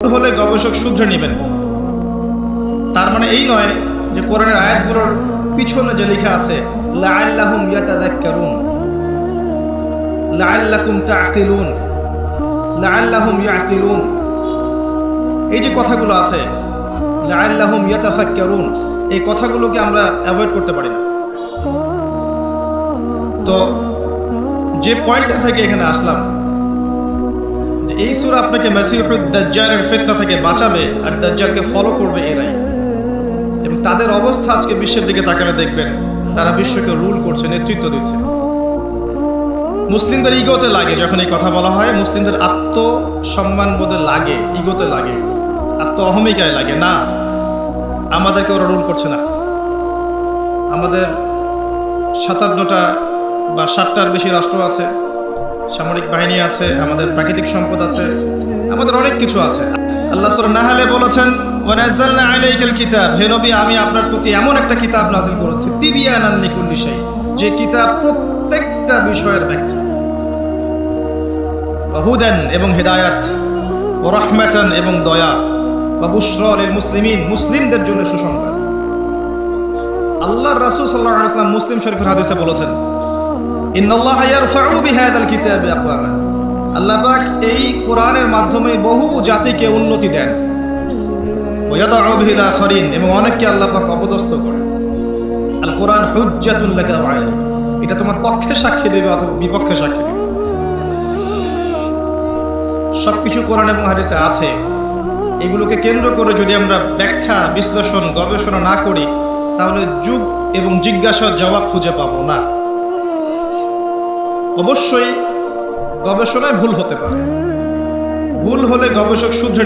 হলে গবেষক শুধরে নেবেন। তার মানে এই নয় যে কোরআনের আয়াতগুলোর পিছনে যে লেখা আছে এই যে কথাগুলো আছে এই কথাগুলোকে আমরা অ্যাভয়েড করতে পারি না। তো যে পয়েন্টটা থেকে এখানে আসলাম এই সুরা আপনাকে দাজ্জালের ফিতনা থেকে বাঁচাবে আর দাজ্জালকে ফলো করবে এরাই। এবং তাদের অবস্থা আজকে বিশ্বের দিকে তাকালে দেখবেন, তারা বিশ্বকে রুল করছে, নেতৃত্ব দিচ্ছে। মুসলিমদের ইগোতে লাগে যখন এই কথা বলা হয়, মুসলিমদের আত্মসম্মান বোধে লাগে ইগোতে লাগে, আত্ম অহমিকায় লাগে। না, আমাদেরকে ওরা রুল করছে না। আমাদের সাতান্নটা বা ষাটটার বেশি রাষ্ট্র আছে সামরিক বাহিনী আছে, আমাদের প্রাকৃতিক সম্পদ আছে, আমাদের অনেক কিছু আছে। আল্লাহ সুরা নাহালে বলেছেন কিতাব। হে নবী, আমি আপনার প্রতি এমন একটা কিতাব নাজিল করেছি যে কিতাব প্রত্যেকটা বিষয়ের ব্যাখ্যা। এবং হেদায়াত ও এবং দয়া বা বুশরা মুসলিমিন, মুসলিমদের জন্য সুসংবাদ। আল্লাহর রাসূল আলাইহি মুসলিম শরীফের হাদিসে বলেছেন এই কোরআনের মাধ্যমে বহু জাতিকে উন্নতি দেন। এবং অনেককে অপদস্থ আল কোরআন এটা তোমার পক্ষে সাক্ষী দেবে অথবা বিপক্ষে সাক্ষী দেবে। সবকিছু কোরআন এবং হাদিসে আছে। এগুলোকে কেন্দ্র করে যদি আমরা ব্যাখ্যা, বিশ্লেষণ, গবেষণা না করি, তাহলে যুগ এবং জিজ্ঞাসার জবাব খুঁজে পাবো না। অবশ্যই গবেষণায় ভুল হতে পারে। ভুল হলে গবেষক শুধরে